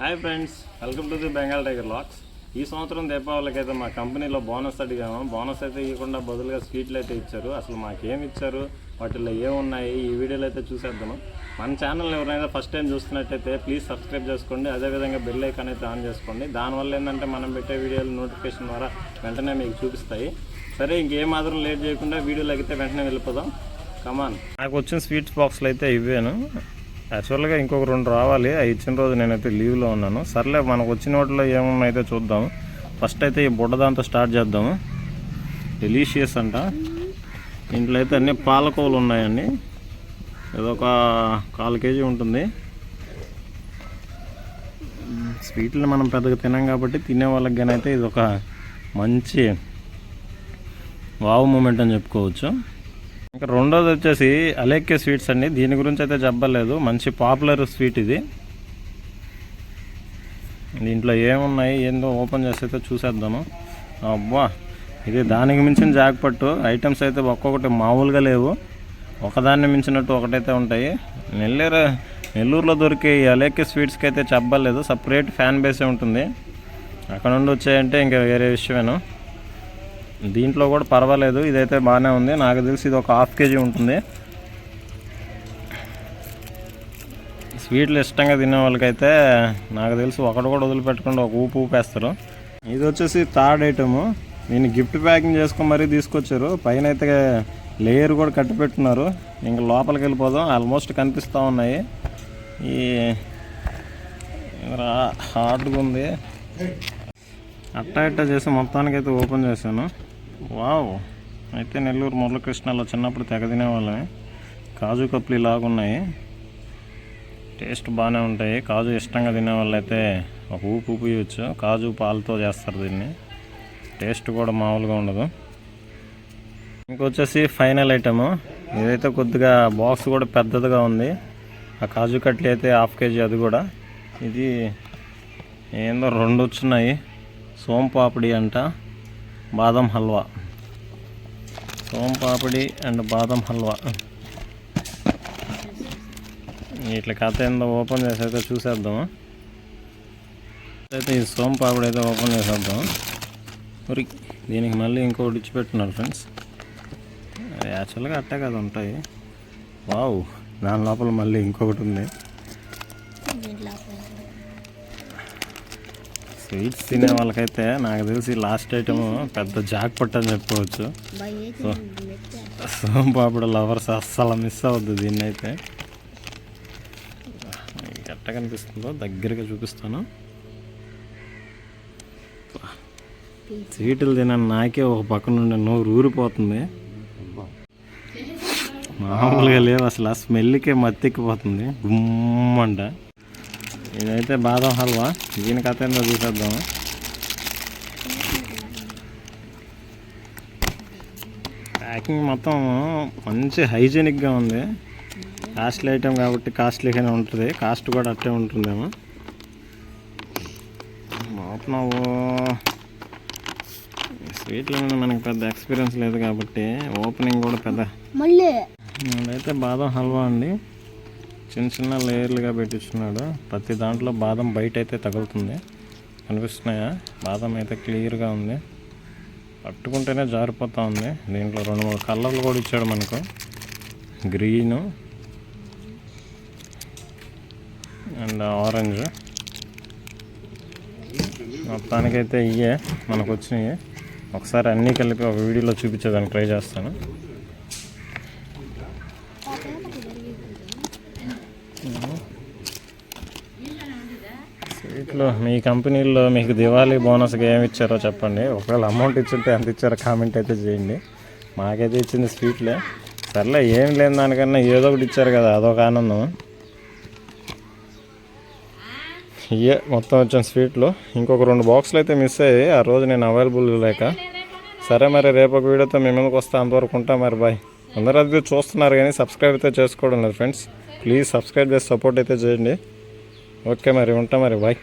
Hi friends welcome to the Bengal tiger locks. ఈ సంవత్సరం దీపావళికి అయితే మా కంపెనీలో బోనస్ అడిగాము. బోనస్ అయితే ఇవ్వకుండా బదులుగా స్వీట్లు అయితే ఇచ్చారు. అసలు మాకేం ఇచ్చారు? వాటిల్లో ఏమున్నాయి? ఈ వీడియోలో అయితే చూసేద్దాము. మన ఛానల్ ఎవరైనా ఫస్ట్ టైం చూస్తున్నట్టయితే ప్లీజ్ సబ్స్క్రైబ్ చేసుకోండి. అదేవిధంగా బెల్ ఐకాన్ అయితే ఆన్ చేసుకోండి. దానివల్ల ఏంటంటే మనం పెట్టే వీడియోలు నోటిఫికేషన్ ద్వారా వెంటనే మీకు చూపిస్తాయి. సరే ఇంకేం మాత్రం లేట్ చేయకుండా వీడియోలోకి అయితే వెంటనే వెళ్ళిపోదాం. కమాన్ నాకు వచ్చిన స్వీట్స్ బాక్స్లు అయితే ఇవ్వాను. యాక్చువల్గా ఇంకొక రెండు రావాలి. అవి ఇచ్చిన రోజు నేనైతే లీవ్లో ఉన్నాను. సర్లే మనకు వచ్చిన వాటిలో ఏమున్నాయితే చూద్దాం. ఫస్ట్ అయితే ఈ బుడ్డదాంతో స్టార్ట్ చేద్దాము. డెలీషియస్ అంట. ఇంట్లో అయితే అన్ని పాలకోవలు ఉన్నాయండి. ఏదో ఒక కాలు కేజీ ఉంటుంది. స్వీట్లు మనం పెద్దగా తినాం కాబట్టి తినే వాళ్ళకి కానీ అయితే ఇది ఒక మంచి వావ్ మూమెంట్ అని చెప్పుకోవచ్చు. ఇంకా రెండోది వచ్చేసి అలేక్కే స్వీట్స్ అండి. దీని గురించి అయితే చెప్పలేదు. మంచి పాపులర్ స్వీట్ ఇది. దీంట్లో ఏమున్నాయి ఏందో ఓపెన్ చేసి అయితే చూసేద్దాము. అబ్బా ఇది దానికి మించిన జాక్పట్టు. ఐటమ్స్ అయితే ఒక్కొక్కటి మామూలుగా లేవు. ఒకదాన్ని మించినట్టు ఒకటైతే ఉంటాయి. నెల్లూరు నెల్లూరులో దొరికే ఈ అలేక్కే స్వీట్స్కి అయితే చెప్పలేదు. సపరేట్ ఫ్యాన్ బేసే ఉంటుంది. అక్కడ నుండి వచ్చాయంటే ఇంకా వేరే విషయమేను. దీంట్లో కూడా పర్వాలేదు. ఇదైతే బాగానే ఉంది. నాకు తెలిసి ఇది ఒక హాఫ్ కేజీ ఉంటుంది. స్వీట్లు ఇష్టంగా తినే వాళ్ళకైతే నాకు తెలిసి ఒకటి కూడా వదిలిపెట్టకుండా ఒక ఊపు ఊపేస్తారు. ఇది వచ్చేసి థర్డ్ ఐటము. నేను గిఫ్ట్ ప్యాకింగ్ చేసుకొని మరీ తీసుకొచ్చారు. పైన అయితే లేయర్ కూడా కట్టి పెట్టున్నారు. ఇంకా లోపలికి వెళ్ళిపోదాం. ఆల్మోస్ట్ కనిపిస్తూ ఉన్నాయి. ఈ హార్డ్గా ఉంది. అట్టా ఇట్టా చేసి మొత్తానికి అయితే ఓపెన్ చేశాను. వావ్. అయితే నెల్లూరు మురళకృష్ణలో చిన్నప్పుడు తెగ తినేవాళ్ళమే. కాజు కప్లీ లాగున్నాయి టేస్ట్ బాగానే ఉంటాయి. కాజు ఇష్టంగా తినే వాళ్ళైతే ఒక ఊపు ఊపు కాజు పాలతో చేస్తారు దీన్ని. టేస్ట్ కూడా మామూలుగా ఉండదు. ఇంకొచ్చేసి ఫైనల్ ఐటము. ఇదైతే కొద్దిగా బాక్స్ కూడా పెద్దదిగా ఉంది. ఆ కాజు కట్లీ అయితే హాఫ్ కేజీ అది కూడా. ఇది ఏందో రెండు వచ్చినాయి సోంపాపిడి అంట. బాదం హల్వా. సోంపాపిడి అండ్ బాదం హల్వా. ఇట్లా కథ ఏందో ఓపెన్ చేసి అయితే చూసేద్దాము? అయితే ఈ సోంపాపిడి అయితే ఓపెన్ చేసేద్దాం మరి దీనికి మళ్ళీ ఇంకొకటి ఇచ్చిపెట్టున్నారు ఫ్రెండ్స్ యాక్చువల్గా అట్టే కదా ఉంటాయి. వావ్ దాని లోపల మళ్ళీ ఇంకొకటి ఉంది. స్వీట్స్ తినే వాళ్ళకైతే నాకు తెలిసి లాస్ట్ ఐటమ్ పెద్ద జాక్ పట్టు అని చెప్పుకోవచ్చు. సోంపాపిడి లవర్స్ అస్సలు మిస్ అవ్వద్దు దీన్ని అయితే ఎట్ట కనిపిస్తుందో దగ్గరగా చూపిస్తాను. స్వీట్లు తినని నాకే ఒక పక్క నుండి నోరు ఊరిపోతుంది. మామూలుగా లేవు అసలు ఆ స్మెల్కే మత్తెక్కిపోతుంది. గుమ్మంట. ఇదైతే బాదం హల్వా. దీని కథ ఏందో చూసేద్దాము ప్యాకింగ్ మొత్తం మంచి హైజీనిక్గా ఉంది. కాస్ట్లీ ఐటెం కాబట్టి కాస్ట్లీగానే ఉంటుంది. కాస్ట్ కూడా అట్టే ఉంటుందేమో. ఓపెన్ స్వీట్ల మనకి పెద్ద ఎక్స్పీరియన్స్ లేదు కాబట్టి ఓపెనింగ్ కూడా పెద్ద. మళ్ళీ. అయితే బాదం హల్వా అండి. చిన్న చిన్న లేయర్లుగా పెట్టించున్నాడు ప్రతి దాంట్లో బాదం బయట అయితే తగులుతుంది. కనిపిస్తున్నాయా? బాదం అయితే క్లియర్గా ఉంది. పట్టుకుంటేనే జారిపోతూ ఉంది. దీంట్లో రెండు మూడు కలర్లు కూడా ఇచ్చాడు మనకు. Green and orange. మొత్తానికైతే ఇవే మనకు వచ్చినాయి ఒకసారి అన్నీ కలిపి ఒక వీడియోలో చూపించేదానికి ట్రై చేస్తాను. ఇట్లా మీ కంపెనీలో మీకు దివాళీ బోనస్గా ఏమి ఇచ్చారో చెప్పండి. ఒకవేళ అమౌంట్ ఇచ్చుంటే ఎంత ఇచ్చారో కామెంట్ అయితే చేయండి. మాకైతే ఇచ్చింది స్వీట్లే. సర్లే ఏం లేని దానికన్నా ఏదో ఒకటి ఇచ్చారు కదా అదొక ఆనందం. ఇయే మొత్తం వచ్చిన స్వీట్లు. ఇంకొక రెండు బాక్సులు అయితే మిస్ అయ్యాయి. ఆ రోజు నేను అవైలబుల్ లేక. సరే మరి రేపు ఒక వీడియోతో మీ ముందుకు వస్తా. అంతవరకు ఉంటా మరి బాయ్. అందరూ అది చూస్తున్నారు కానీ సబ్స్క్రైబ్ అయితే చేసుకోవడం లేదు ఫ్రెండ్స్. ప్లీజ్ సబ్స్క్రైబ్ చేసి సపోర్ట్ అయితే చేయండి. ఓకే మరి ఉంటా మరి బాయ్.